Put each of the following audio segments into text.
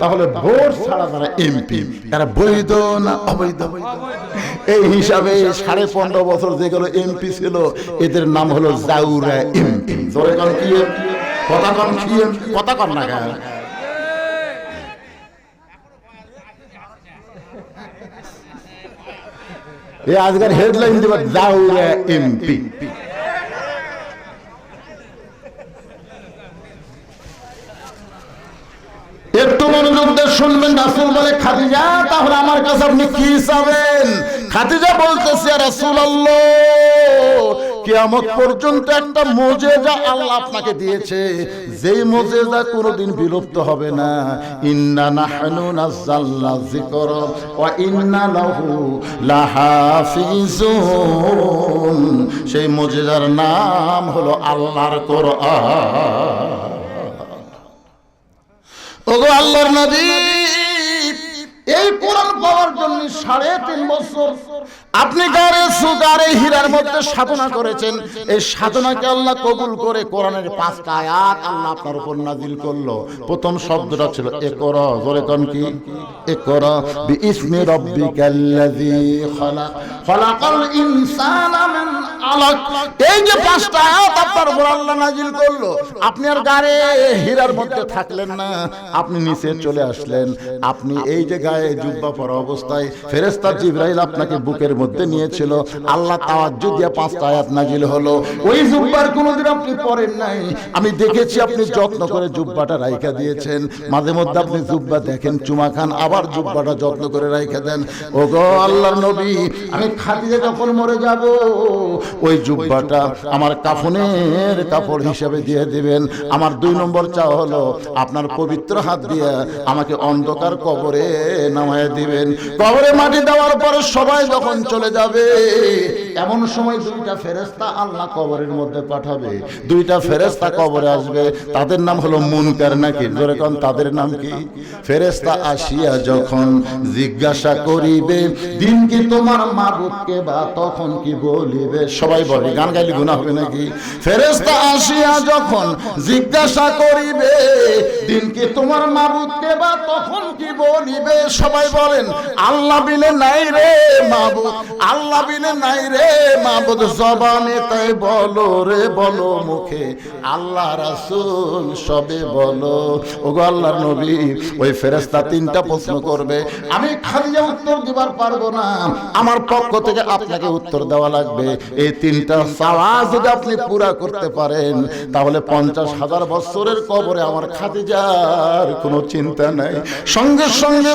তাহলে ভোট ছাড়া তারা এমপি। তারা বৈধ না অবৈধ? এই হিসাবে সাড়ে পনেরো বছর যেগুলো এমপি ছিল, এদের নাম হলো জাউরা এমপি। আজকের হেডলাইন দেব জাউরা এমপি একটু মনোযোগ দিয়ে শুনবেন রাসুল বলে খাদিজা তাহলে আমার কাছে আপনি কি চাবেন? খাদিজা বলতেছে রাসুল কিয়ামত পর্যন্ত একটা মোজেজা আল্লাহ আপনাকে দিয়েছে। মোজেজা কোনোদিন বিলুপ্ত হবে না। ইন্না যিকর, ওয়া ইন্না লাহু লাহাফিজুন। সেই মোজেজার নাম হলো আল্লাহর কোরআন। ওগো আল্লাহর নবী! এই কোরআন পাওয়ার জন্য সাড়ে তিন বছর আপনি গারে সুগারে হীরার মধ্যে সাধনা করেছেন, এই সাধনাকে আল্লাহ কবুল করে কোরআনের পাঁচটা আয়াত আল্লাহ আপনার উপর নাজিল করল। প্রথম শব্দটা ছিল একর জোরে কোন কি? একর বিইসমি রাব্বিকাল্লাযী খালাক খালাকাল ইনসানা মিন আলাক। এই যে পাঁচটা আয়াত আপনার উপর আল্লাহ নাজিল করল, আপনি আর গারে হীরার মধ্যে থাকলেন না, আপনি নিচে চলে আসলেন। আপনি এই যে গায়ে জুব্বা পরা অবস্থায় ফেরেস্তা জিব্রাইল আপনাকে বুকের মধ্যে নিয়েছিল। আল্লাহ তাওয়াজ্জু দিয়ে পাঁচটা আয়াত নাজিল হলো। ওই জুব্বার কোনোদিন আপনি পরেন নাই। আমি দেখেছি আপনি যত্ন করে জুব্বাটা রাইখা দিয়েছেন। মাঝে মধ্যে আপনি জুব্বা দেখেন, চুমা খান, আবার জুব্বাটা যত্ন করে রাইখা দেন। ও গো আল্লাহর নবী, আমি খাদিজা যখন মরে যাব, ওই জুব্বাটা আমার কাফনের কাপড় হিসাবে দিয়ে দিবেন। আমার দুই নম্বর চা হলো, আপনার পবিত্র হাত দিয়ে আমাকে অন্ধকার কবরে নামায় দিবেন। কবরে মাটি দেওয়ার পরে সবাই যখন চলে যাবে, এমন সময় দুইটা ফেরেস্তা আল্লাহ কবরের মধ্যে পাঠাবে। দুইটা ফেরেস্তা কবরে আসবে। তাদের নাম হলো মুনকার নাকি? জোরে কোন, তাদের নাম কি? ফেরেস্তা আসিয়া যখন জিজ্ঞাসা করিবে, দিন কি তোমার মাবুদকে বা তখন কি বলিবে? সবাই বলে, গান গাইলে গুণা হবে নাকি? ফেরেস্তা আসিয়া যখন জিজ্ঞাসা করিবে, দিন কি তোমার মাবুদকে বা তখন কি বলিবে? সবাই বলেন, আল্লাহ বিনে নাই রে মাবুদ, আল্লাহ বিনে নাই রে মাবুদ, জবানে তাই বলো রে, বলো মুখে, আল্লাহ রাসূল সবে বলো, ওগো আল্লাহর নবী, ওই ফেরেশতা তিনটা প্রশ্ন করবে, আমি খালিয়া উত্তর দিবার পারব না, আমার পক্ষ থেকে আপনাকে উত্তর দেওয়া লাগবে, এই তিনটা চাওয়া যদি আপনি পুরা করতে পারেন, তাহলে পঞ্চাশ হাজার বছরের কবরে আমার খাদিজার কোনো চিন্তা নাই। সঙ্গে সঙ্গে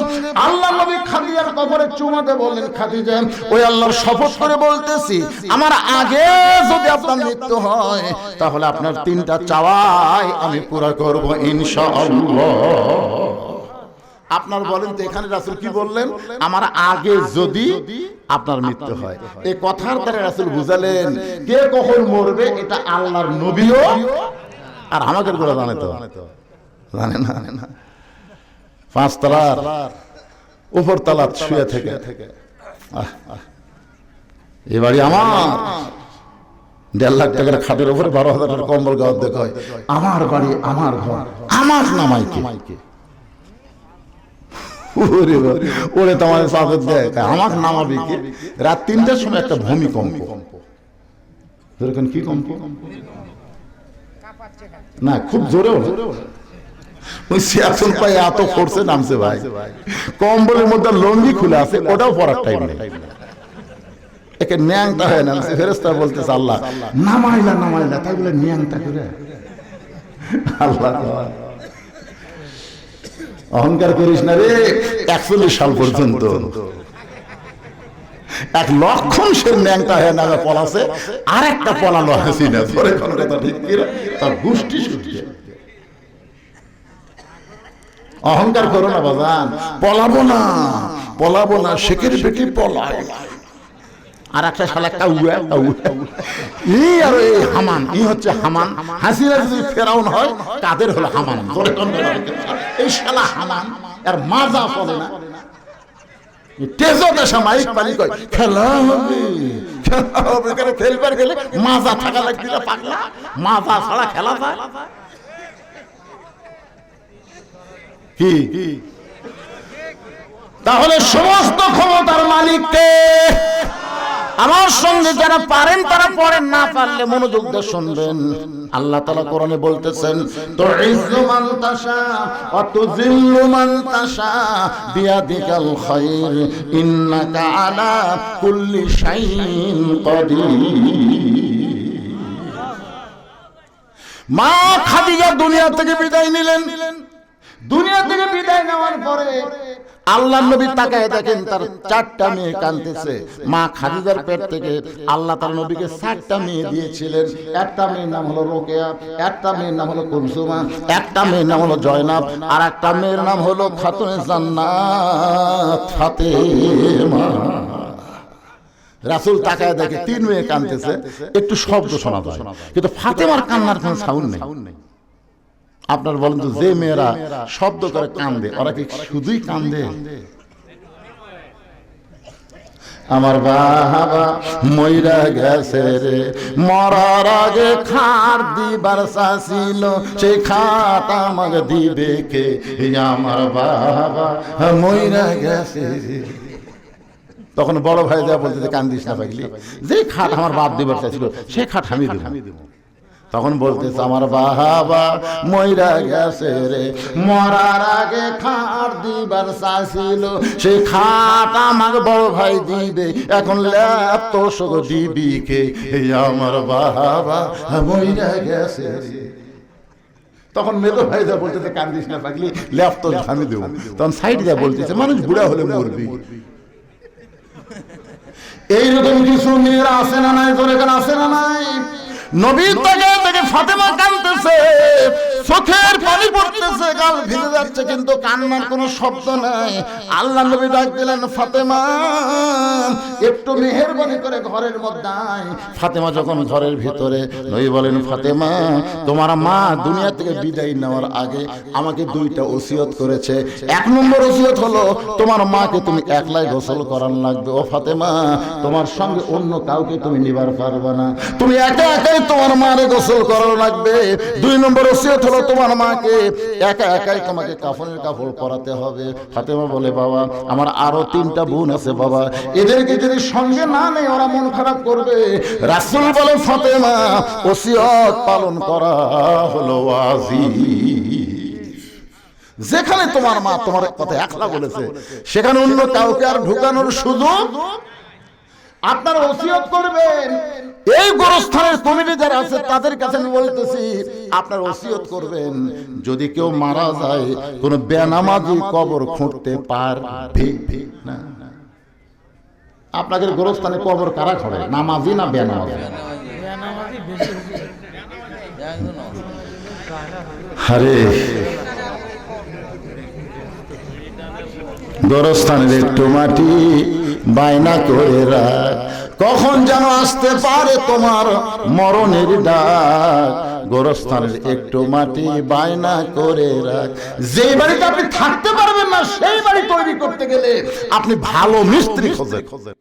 আপনার বলেন তো, এখানে রাসুল কি বললেন? আমার আগে যদি আপনার মৃত্যু হয়। এই কথার দ্বারা রাসুল বুঝালেন, কে কখন মরবে, এটা আল্লাহর নবীও আর আমাদের করে জানে তো? জানে না জানে না। পাঁচ তলার উপর তলার শুয়ে থেকে। এ বাড়ি আমার। দেড় লাখ টাকার খাটের উপরে বারো হাজার টাকার কম্বল গাওয়ার দেখা হয়। আমার বাড়ি আমার ঘর আমার নামাইকে। ওরে বাবা, ওরে তো আমাদের সাথে দেখ আমার নামাবি কি? রাত তিনটার সময় একটা ভূমিকম্প। কি কম্প? না খুব জোরে ওঠে। ওই পাই এত ফোর্সে নামছে ভাই। কম্বলের মধ্যে লঙ্গি খুলে আছে ওটাও পরার টাইম নেই। একে ন্যাংটা হয়ে নামছে ফেরেস্তা বলতেছে আল্লাহ নামাইলা নামাইলা। তাই বলে ন্যাংটা করে? আল্লাহ অহংকার করিস না রে একচল্লিশ সাল পর্যন্ত। এক লক্ষণ সে ন্যাংটা হয়ে নামে পলাছে আর একটা ধরে কথা ঠিক কি তার গোষ্ঠী অহংকার করো না বাজান। পলাবো না। পলাবো না। শেখের বেটি পলায়। আর একটা আর এই হামান, ই হচ্ছে হামান। ফেরাউন হয় হলো হামান? এই শালা হামান আর মাজা পড়ে না। মাজা ছাড়া খেলা যায়। তাহলে সমস্ত ক্ষমতার মালিককে আমার সঙ্গে যারা পারেন তারা পড়েন, না পারলে মনোযোগ দিয়ে শুনবেন। আল্লাহ তালা কোরআনে বলতেছেন তো তাশা তাশা বিয়াদিকাল খায়র ইন্নাকা আলা কুল্লি শাইইন মা খাদিজা দুনিয়া থেকে বিদায় নিলেন। দুনিয়া থেকে বিদায় নেওয়ার পরে আল্লাহ নবী তাকায় দেখেন তার চারটা মেয়ে কানতেছে মা খাদিজার পেট থেকে আল্লাহ তার নবীকে চারটা মেয়ে দিয়েছিলেন। একটা মেয়ের নাম হলো রোকেয়া, একটা মেয়ের নাম হলো কুলসুমা, একটা মেয়ের নাম হলো জয়নাব, আর একটা মেয়ের নাম হলো খাতুনে জান্নাত, ফাতেমা। রাসুল তাকায় দেখে তিন মেয়ে কানতেছে একটু শব্দ শোনা যায়, কিন্তু ফাতেমার কান্নার কোনো সাউন্ড নেই। আপনার বলেন তো যে মেয়েরা শব্দ করে কান্দে ওরা কি শুধুই কান্দে? আমার বাবা মইরা গেছে রে মরার আগে খাট দিবার চাছিল সেই খাট আমাকে দিবে কে? আমার বাবা মইরা গেছে রে। তখন বড় ভাই যা বলতে কান্দিস না পাগলি। যে খাট আমার বাপ দিবার চাইছিল সে খাট আমি দেবো। তখন বলতেছে, আমার বাবা মইরা গেছে রে। মরার আগে খাট দিবার চাইছিল। সে খাট আমার বড় ভাই দিবে। এখন ল্যাপ তো এই আমার বাহাবা মইরা গেছে রে। তখন ভাই যা বলতেছে, কান্দিস না পাগলি, ল্যাপ তো আমি দেবো। তখন সাইড যা বলতেছে, মানুষ বুড়া হলে মরবি। এইরকম কিছু মেয়েরা আসে না নাই? তোর এখানে আসে না নাই? নবীর তাকে থেকে ফাতেমা কানতেছে চোখের পানি পড়তেছে গাল ভিজে যাচ্ছে কিন্তু কান্নার কোনো শব্দ নাই। আল্লাহ নবী ডাক দিলেন ফাতেমা একটু মেহেরবানি করে ঘরের মধ্যে আয়। ফাতেমা যখন ঘরের ভিতরে নবী বলেন ফাতেমা তোমার মা দুনিয়া থেকে বিদায় নেওয়ার আগে আমাকে দুইটা ওসিয়ত করেছে। এক নম্বর ওসিয়ত হলো তোমার মাকে তুমি একলাই গোসল করার লাগবে। ও ফাতেমা তোমার সঙ্গে অন্য কাউকে তুমি নিবার পারবে না। তুমি একা একাই তোমার মারে গোসল করার লাগবে। দুই নম্বর ওসিয়ত হলো তোমার মাকে। একা একাই তোমাকে কাফনের কাপড় পরাতে হবে। ফাতেমা বলে, বাবা, আমার আরও তিনটা বোন আছে, বাবা। এদেরকে যদি সঙ্গে না নেই ওরা মন খারাপ করবে। রাসুল বলে ফাতেমা, ওসিয়ত পালন করা হলো ওয়াজিব। যেখানে তোমার মা তোমার কথা একলা বলেছে, সেখানে অন্য কাউকে আর ঢুকানোর সুযোগ আপনার ওসিয়ত করবেন। এই গোরস্থানের কমিটি যারা আছে, তাদের কাছে আমি বলতেছি আপনার ওসিয়ত করবেন। যদি কেউ মারা যায় কোন বেনামাজি কবর খুঁড়তে পারবে না। আপনাদের গোরস্থানে কবর কারা খড়ে? নামাজি না বেনামাজি? আরে। গোরস্থানের একটু মাটি বায়না করে রাখ। কখন যেন আসতে পারে তোমার মরণের ডাক? গোরস্থানের একটু মাটি বায়না করে রাখ। যে বাড়িতে আপনি থাকতে পারবেন না, সেই বাড়ি তৈরি করতে গেলে আপনি ভালো মিস্ত্রি খোঁজে খোঁজে।